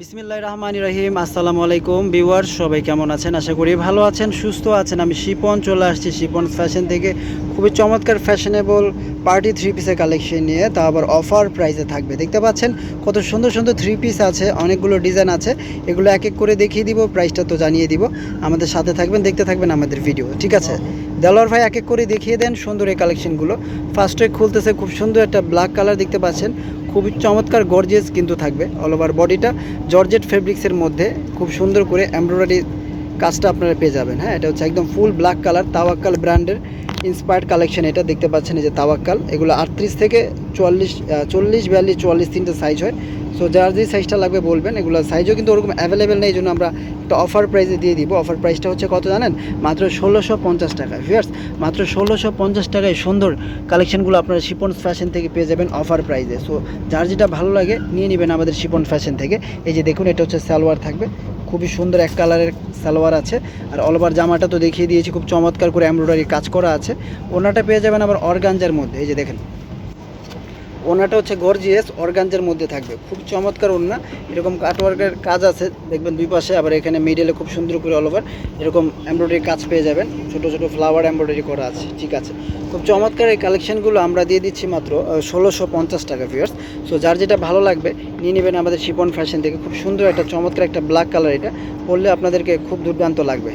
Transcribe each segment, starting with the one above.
বিসমিল্লাহ রহমান রহিম, আসসালামু আলাইকুম ভিউয়ার সবাই কেমন আছেন? আশা করি ভালো আছেন, সুস্থ আছেন। আমি শিপন, চলে আসছি শিপন ফ্যাশন থেকে। খুবই চমৎকার ফ্যাশনেবল পার্টি থ্রি পিসের কালেকশন নিয়ে, তা আবার অফার প্রাইসে থাকবে। দেখতে পাচ্ছেন কত সুন্দর সুন্দর থ্রি পিস আছে, অনেকগুলো ডিজাইন আছে। এগুলো এক এক করে দেখিয়ে দিব প্রাইসটা তো জানিয়ে দিব। আমাদের সাথে থাকবেন, দেখতে থাকবেন আমাদের ভিডিও ঠিক আছে? দেলোয়ার ভাই এক এক করে দেখিয়ে দেন সুন্দর এই কালেকশনগুলো ফার্স্টে খুলতেছে খুব সুন্দর একটা ব্ল্যাক কালার দেখতে পাচ্ছেন। খুবই চমৎকার গর্জিয়াস কিন্তু থাকবে অল ওভার বডিটা জর্জেট ফেব্রিক্সের মধ্যে খুব সুন্দর করে এমব্রয়ডারি কাজটা আপনারা পেয়ে যাবেন হ্যাঁ? এটা হচ্ছে একদম ফুল ব্ল্যাক কালার তাওয়াক্কাল ব্র্যান্ডের ইন্সপায়ার্ড কালেকশন এটা দেখতে পাচ্ছেন যে তাওয়াক্কাল। এগুলো আটত্রিশ থেকে চুয়াল্লিশ চল্লিশ, বিয়াল্লিশ, চুয়াল্লিশ তিনটে সাইজ হয়। সো যার যে সাইজটা লাগবে বলবেন এগুলো সাইজও কিন্তু ওরকম অ্যাভেলেবেল নেই জন্য আমরা একটা অফার প্রাইসে দিয়ে দিব। অফার প্রাইসটা হচ্ছে কত জানেন? মাত্র ষোলোশো পঞ্চাশ টাকা ভিয়ার্স মাত্র ষোলোশো পঞ্চাশ টাকায় সুন্দর কালেকশনগুলো আপনারা শিপন্স ফ্যাশন থেকে পেয়ে যাবেন অফার প্রাইসে সো যার যেটা ভালো লাগে, নিয়ে নেবেন আমাদের শিপন ফ্যাশন থেকে। এই যে দেখুন, এটা হচ্ছে সালোয়ার থাকবে। খুবই সুন্দর এক কালারের সালোয়ার আছে। আর অল ওভার জামাটা তো দেখিয়ে দিয়েছি, খুব চমৎকার করে এমব্রয়ডারি কাজ করা আছে। ওনাটা পেয়ে যাবেন আবার অর্গানজার মধ্যে, এই যে দেখেন। ওনাটা হচ্ছে গর্জিয়াস অর্গানজার মধ্যে থাকবে। খুব চমৎকার ওনা এরকম কাটওয়ার্কের কাজ আছে, দেখবেন দুই পাশে, আবার এখানে মিডলে খুব সুন্দর করে অল ওভার এরকম এমব্রয়ডারি কাজ পেয়ে যাবেন। ছোট ছোট ফ্লাওয়ার এমব্রয়ডারি করা আছে, ঠিক আছে। খুব চমৎকার এই কালেকশনগুলো আমরা দিয়ে দিচ্ছি মাত্র ষোলোশো পঞ্চাশ টাকা ভিউয়ার্স সো যার যেটা ভালো লাগবে, নিয়ে নেবেন আমাদের শিপন ফ্যাশন থেকে। খুব সুন্দর একটা, চমৎকার একটা ব্ল্যাক কালার এটা। পরলে আপনাদেরকে খুব দুর্দান্ত লাগবে।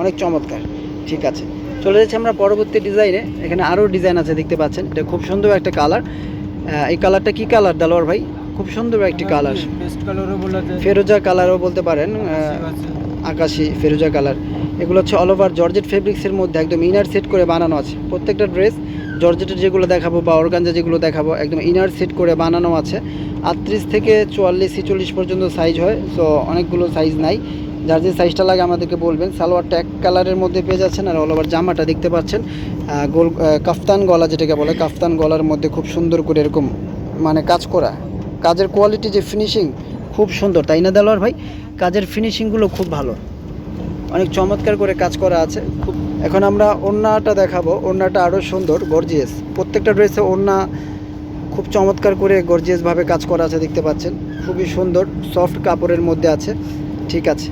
অনেক চমৎকার, ঠিক আছে। চলে যাচ্ছি আমরা পরবর্তী ডিজাইনে এখানে আরও ডিজাইন আছে, দেখতে পাচ্ছেন। এটা খুব সুন্দর একটা কালার এই কালারটা কি কালার দালোয়ার ভাই? খুব সুন্দর একটি কালার ফেরোজা কালারও বলতে পারেন আকাশি ফেরোজা কালার এগুলো হচ্ছে অল ওভার জর্জেট ফেব্রিক্সের মধ্যে একদম ইনার সেট করে বানানো আছে। প্রত্যেকটা ড্রেস জর্জেটের যেগুলো দেখাবো বা অর্গানজা যেগুলো দেখাবো একদম ইনার সেট করে বানানো আছে। আটত্রিশ থেকে চুয়াল্লিশ ছিচল্লিশ পর্যন্ত সাইজ হয় সো অনেকগুলো সাইজ নাই। যার যে সাইজটা লাগে আমাদেরকে বলবেন। সালোয়ারটা এক কালারের মধ্যে পেয়ে যাচ্ছেন আর অল ওভার জামাটা দেখতে পাচ্ছেন। গোল কাফতান গলা যেটাকে বলে, কাফতান গলার মধ্যে খুব সুন্দর করে এরকম মানে কাজ করা। কাজের কোয়ালিটি যে ফিনিশিং খুব সুন্দর। তাই না দেলোয়ার ভাই? কাজের ফিনিশিংগুলো খুব ভালো। অনেক চমৎকার করে কাজ করা আছে। খুব, এখন আমরা ওড়নাটা দেখাবো। ওড়নাটা আরও সুন্দর গর্জিয়াস প্রত্যেকটা ড্রেসে ওড়না খুব চমৎকার করে গর্জিয়াসভাবে কাজ করা আছে, দেখতে পাচ্ছেন। খুবই সুন্দর সফট কাপড়ের মধ্যে আছে। ঠিক আছে।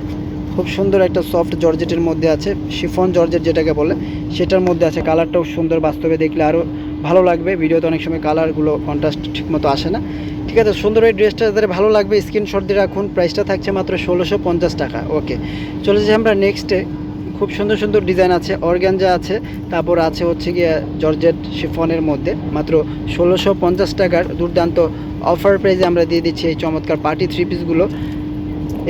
খুব সুন্দর একটা সফট জর্জেটের মধ্যে আছে শিফন জর্জেট যেটাকে বলে, সেটার মধ্যে আছে কালারটাও সুন্দর, বাস্তবে দেখলে আরও ভালো লাগবে। ভিডিওতে অনেক সময় কালারগুলো কন্ট্রাস্ট ঠিকমতো আসে না। ঠিক আছে, সুন্দর এই ড্রেসটা যাদের ভালো লাগবে স্ক্রিনশট দিয়ে রাখুন। প্রাইসটা থাকছে মাত্র ষোলোশো পঞ্চাশ টাকা। ওকে চলে যাই আমরা নেক্সটে খুব সুন্দর সুন্দর ডিজাইন আছে অর্গ্যানজা আছে, তারপর আছে হচ্ছে গিয়ে জর্জেট শিফনের মধ্যে। মাত্র ষোলোশো পঞ্চাশ টাকার দুর্দান্ত অফার প্রাইজে আমরা দিয়ে দিচ্ছি এই চমৎকার পার্টি থ্রি পিসগুলো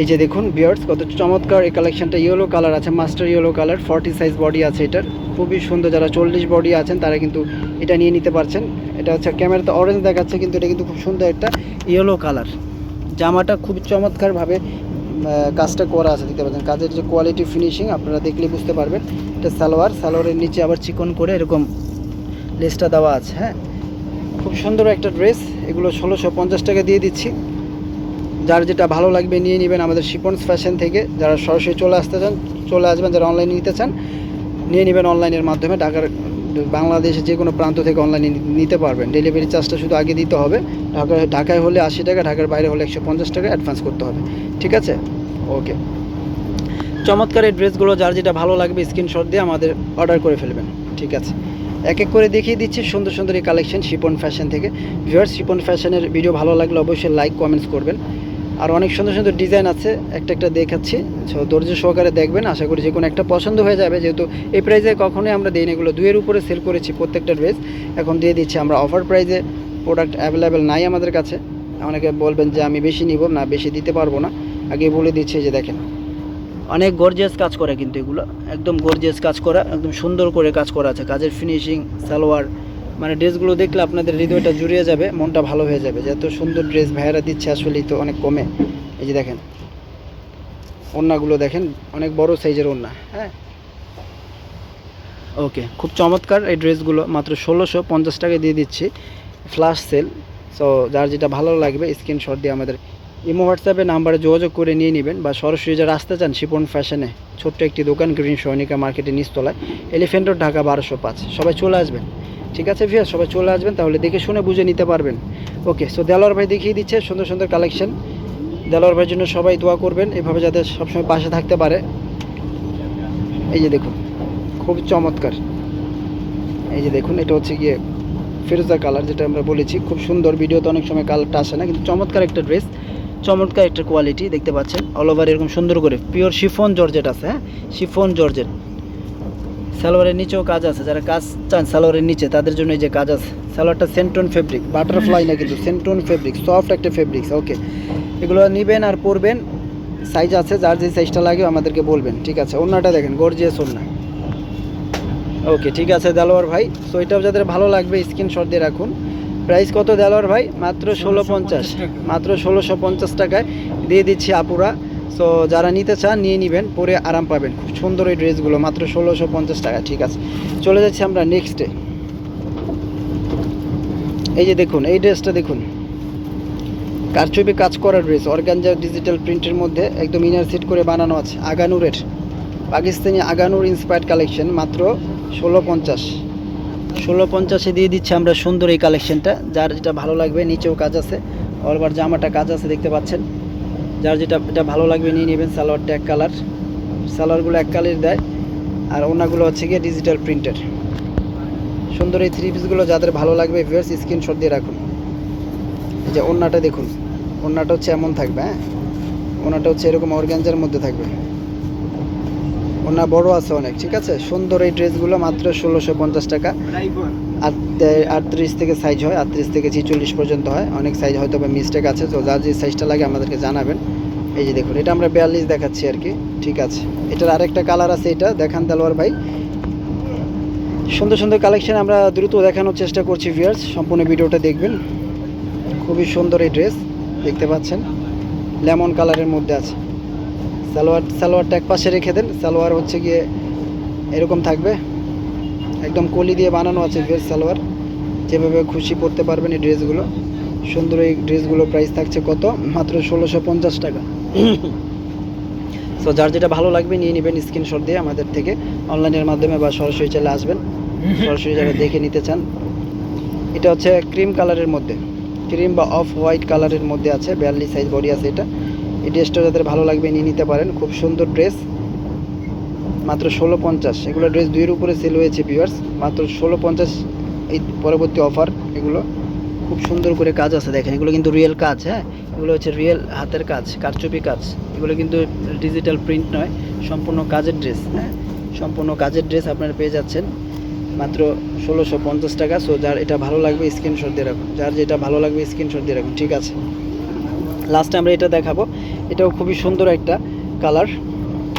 এই যে দেখুন বিয়ার্স কত চমৎকার এই কালেকশনটা ইয়েলো কালার আছে master yellow colour forty size body আছে এটার। খুবই সুন্দর, যারা চল্লিশ বডি আছেন, তারা কিন্তু এটা নিয়ে নিতে পারছেন। এটা হচ্ছে ক্যামেরাতে অরেঞ্জ দেখাচ্ছে, কিন্তু এটা কিন্তু খুব সুন্দর একটা ইয়েলো কালার জামাটা খুব চমৎকারভাবে কাজটা করা আছে, দেখতে পাচ্ছেন। কাজের যে কোয়ালিটি ফিনিশিং আপনারা দেখলে বুঝতে পারবেন। এটা সালোয়ার, সালোয়ারের নিচে আবার চিকন করে এরকম লেসটা দেওয়া আছে হ্যাঁ? খুব সুন্দর একটা ড্রেস এগুলো ষোলোশো পঞ্চাশ টাকা দিয়ে দিচ্ছি। যার যেটা ভালো লাগবে নিয়ে নেবেন আমাদের শিপন্স ফ্যাশন থেকে। যারা সরাসরি চলে আসতে চান, চলে আসবেন, যারা অনলাইনে নিতে চান, নিয়ে নেবেন অনলাইনের মাধ্যমে। ঢাকার বাংলাদেশে যে কোনো প্রান্ত থেকে অনলাইনে নিতে পারবেন। ডেলিভারি চার্জটা শুধু আগে দিতে হবে। ঢাকায় ঢাকায় হলে আশি টাকা, ঢাকার বাইরে হলে একশো পঞ্চাশ টাকা অ্যাডভান্স করতে হবে। ঠিক আছে? ওকে চমৎকার এই ড্রেসগুলো, যার যেটা ভালো লাগবে স্ক্রিনশট দিয়ে আমাদের অর্ডার করে ফেলবেন। ঠিক আছে? এক এক করে দেখিয়ে দিচ্ছি সুন্দর সুন্দর এই কালেকশন শিপন ফ্যাশন থেকে। ভিউয়ার শিপন ফ্যাশনের ভিডিও ভালো লাগলে অবশ্যই লাইক কমেন্টস করবেন। আর অনেক সুন্দর সুন্দর ডিজাইন আছে। একটা একটা দেখাচ্ছি। সো ধৈর্য সহকারে দেখবেন। আশা করি যে কোনো একটা পছন্দ হয়ে যাবে। যেহেতু এই প্রাইজে কখনোই আমরা দিই এগুলো দুইয়ের উপরে সেল করেছি প্রত্যেকটা ড্রেস এখন দিয়ে দিচ্ছি আমরা অফার প্রাইজে প্রোডাক্ট অ্যাভেলেবেল নাই আমাদের কাছে। অনেকে বলবেন যে আমি বেশি নিব। না, বেশি দিতে পারব না। আগে বলে দিচ্ছি যে দেখেন। অনেক গর্জিয়াস কাজ করে কিন্তু এগুলো। একদম গর্জিয়াস কাজ করা, একদম সুন্দর করে কাজ করা আছে। কাজের ফিনিশিং সালোয়ার মানে ড্রেসগুলো দেখলে আপনাদের হৃদয়টা জুড়িয়ে যাবে, মনটা ভালো হয়ে যাবে। যে এত সুন্দর ড্রেস ভাইয়ারা দিচ্ছে আসলেই তো অনেক কমে। এই যে দেখেন, ওড়নাগুলো দেখেন, অনেক বড় সাইজের ওড়না হ্যাঁ? ওকে, খুব চমৎকার এই ড্রেসগুলো, মাত্র ষোলোশো পঞ্চাশ টাকা দিয়ে দিচ্ছি। ফ্লাশ সেল সো যার যেটা ভালো লাগবে স্ক্রিনশট দিয়ে আমাদের ইমো হোয়াটসঅ্যাপে নাম্বারে যোগাযোগ করে নিয়ে নেবেন বা সরাসরি যারা আসতে চান শিপন ফ্যাশনে, ছোট্ট একটি দোকান গ্রিন সৈনিকা মার্কেটের নিচতলায় এলিফেন্ট রোড ঢাকা বারোশো পাঁচ। সবাই চলে আসবেন। ঠিক আছে ভিয়া সবাই চলে আসবেন, তাহলে দেখে শুনে বুঝে নিতে পারবেন। ওকে সো দেলোয়ার ভাই দেখিয়ে দিচ্ছে, সুন্দর সুন্দর কালেকশন দেলোয়ার ভাইয়ের জন্য সবাই দোয়া করবেন, এভাবে যাতে সবসময় পাশে থাকতে পারে। এই যে দেখুন, খুব চমৎকার। এই যে দেখুন, এটা হচ্ছে গিয়ে ফিরোজা কালার যেটা আমরা বলেছি। খুব সুন্দর ভিডিওতে অনেক সময় কালারটা আসে না, কিন্তু চমৎকার একটা ড্রেস চমৎকার একটা কোয়ালিটি দেখতে পাচ্ছেন। অল ওভার এরকম সুন্দর করে পিওর শিফন জর্জেট আছে হ্যাঁ? শিফন জর্জেট সালোয়ারের নিচেও কাজ আছে যারা কাজ চান সালোয়ারের নিচে তাদের জন্য এই যে কাজ আছে। সালোয়ারটা সেন্টোন ফেব্রিক বাটারফ্লাই না কিন্তু সেন্টোন ফেব্রিক সফট একটা ফেব্রিক্স ওকে এগুলো নেবেন আর পরবেন সাইজ আছে যার যে সাইজটা লাগে আমাদেরকে বলবেন ঠিক আছে? অন্যটা দেখেন গর্জিয়াস অন্য ওকে ঠিক আছে দেলোয়ার ভাই। সো এটাও যাদের ভালো লাগবে স্ক্রিনশট দিয়ে রাখুন। প্রাইস কত দেলোয়ার ভাই? মাত্র ষোলো পঞ্চাশ। মাত্র ষোলোশো পঞ্চাশ টাকায়। দিয়ে দিচ্ছি আপুরা। সো যারা নিতে চান, নিয়ে নেবেন, পরে আরাম পাবেন। খুব সুন্দর এই ড্রেসগুলো, মাত্র ষোলোশো পঞ্চাশ টাকা, ঠিক আছে। চলে যাচ্ছি আমরা নেক্সটে এই যে দেখুন, এই ড্রেসটা দেখুন। কারচুপি কাজ করা ড্রেস, অর্গানজা ডিজিটাল প্রিন্টের মধ্যে একদম ইনার সিট করে বানানো আছে, আগানুরের। পাকিস্তানি আগানুর ইন্সপায়ার্ড কালেকশন মাত্র ষোলো পঞ্চাশ। ষোলো পঞ্চাশে দিয়ে দিচ্ছি আমরা সুন্দর এই কালেকশনটা যার যেটা ভালো লাগবে, নিচেও কাজ আছে। অলবার জামাটা কাজ আছে, দেখতে পাচ্ছেন। যার যেটা এটা ভালো লাগবে নিয়ে নেবেন সালোয়ারটা এক কালার। সালোয়ারগুলো এক কালার দেয়। আর ওনাগুলো হচ্ছে গিয়ে ডিজিটাল প্রিন্টের সুন্দর এই থ্রি পিসগুলো যাদের ভালো লাগবে ভিউয়ার্স স্ক্রিনশট দিয়ে রাখুন। এই যে ওন্নাটা দেখুন। ওন্নাটা হচ্ছে এমন থাকবে হ্যাঁ? ওনাটা হচ্ছে এরকম অর্গ্যাঞ্জার মধ্যে থাকবে। ওনা বড় আছে অনেক, ঠিক আছে? সুন্দর এই ড্রেসগুলো মাত্র ষোলোশো পঞ্চাশ টাকা। আটত্রিশ থেকে সাইজ হয়, আটত্রিশ থেকে ছিচল্লিশ পর্যন্ত হয়। অনেক সাইজ হয়তো বা মিস্টেক আছে, তো যার যে সাইজটা লাগে আমাদেরকে জানাবেন। এই যে দেখুন, এটা আমরা বিয়াল্লিশ দেখাচ্ছি আর কি। ঠিক আছে। এটার আরেকটা কালার আছে এটা, দেখান তালোয়ার ভাই। সুন্দর সুন্দর কালেকশন আমরা দ্রুত দেখানোর চেষ্টা করছি ভিউয়ার্স সম্পূর্ণ ভিডিওটা দেখবেন। খুবই সুন্দর এই ড্রেস দেখতে পাচ্ছেন। লেমন কালারের মধ্যে আছে। সালোয়ার সালোয়ারটা এক পাশে রেখে দেন। সালোয়ার হচ্ছে গিয়ে এরকম থাকবে। একদম কলি দিয়ে বানানো আছে ড্রেস সালোয়ার। যেভাবে খুশি পরতে পারবেন এই ড্রেসগুলো। সুন্দর এই ড্রেসগুলো প্রাইস থাকছে কত? মাত্র ষোলোশো পঞ্চাশ টাকা। সো যার যেটা ভালো লাগবে নিয়ে নেবেন স্ক্রিনশট দিয়ে আমাদের থেকে। অনলাইনের মাধ্যমে বা সরাসরি চলে আসবেন। সরাসরি যারা দেখে নিতে চান। এটা হচ্ছে ক্রিম কালারের মধ্যে। ক্রিম বা অফ হোয়াইট কালারের মধ্যে আছে। বিয়াল্লিশ সাইজ বডি আছে এটা। এই ড্রেসটা যাদের ভালো লাগবে নিয়ে নিতে পারেন। খুব সুন্দর ড্রেস মাত্র ষোলো পঞ্চাশ। এগুলো ড্রেস দুইয়ের উপরে সেল হয়েছে ভিউয়ার্স মাত্র ষোলো পঞ্চাশ এই পরবর্তী অফার এগুলো খুব সুন্দর করে কাজ আছে, দেখেন। এগুলো কিন্তু রিয়েল কাজ হ্যাঁ? এগুলো হচ্ছে রিয়েল হাতের কাজ, কারচুপি কাজ। এগুলো কিন্তু ডিজিটাল প্রিন্ট নয়, সম্পূর্ণ কাজের ড্রেস হ্যাঁ? সম্পূর্ণ কাজের ড্রেস আপনারা পেয়ে যাচ্ছেন। মাত্র ষোলোশো পঞ্চাশ টাকা। সো যার এটা ভালো লাগবে স্ক্রিনশট দিয়ে রাখুন। যার যেটা ভালো লাগবে স্ক্রিনশট দিয়ে রাখুন। ঠিক আছে? লাস্টে আমরা এটা দেখাবো। এটাও খুবই সুন্দর একটা কালার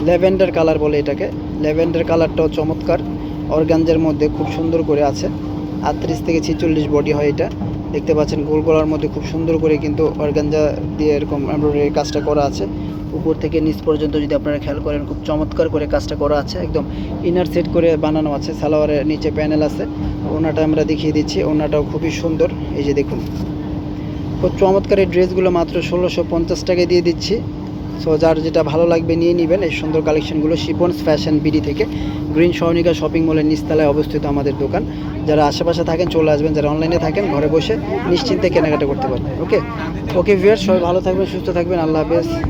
ল্যাভেন্ডার কালার বলে এটাকে। ল্যাভেন্ডার কালারটাও চমৎকার। অর্গানজের মধ্যে খুব সুন্দর করে আছে। আটত্রিশ থেকে ছিচল্লিশ বডি হয় এটা। দেখতে পাচ্ছেন, গোল গলার মধ্যে খুব সুন্দর করে কিন্তু অর্গানজা দিয়ে এরকম এমব্রয়ডারি কাজটা করা আছে। উপর থেকে নিচ পর্যন্ত যদি আপনারা খেয়াল করেন, খুব চমৎকার করে কাজটা করা আছে। একদম ইনার সেট করে বানানো আছে। সালোয়ারের নিচে প্যানেল আছে। ওনাটা আমরা দেখিয়ে দিচ্ছি। ওনাটাও খুবই সুন্দর। এই যে দেখুন। খুব চমৎকার এই ড্রেসগুলো মাত্র ষোলোশো পঞ্চাশ টাকায় দিয়ে দিচ্ছি। সো যার যেটা ভালো লাগবে নিয়ে নেবেন। এই সুন্দর কালেকশনগুলো শিপনস ফ্যাশন বিডি থেকে। গ্রিন সর্ণিকা শপিং মলের নিচতলায় অবস্থিত আমাদের দোকান। যারা আশেপাশে থাকেন, চলে আসবেন। যারা অনলাইনে থাকেন, ঘরে বসে নিশ্চিন্তে কেনাকাটা করতে পারবেন। ওকে ওকে ভিয়ার সবাই ভালো থাকবেন, সুস্থ থাকবেন। আল্লাহ হাফেজ।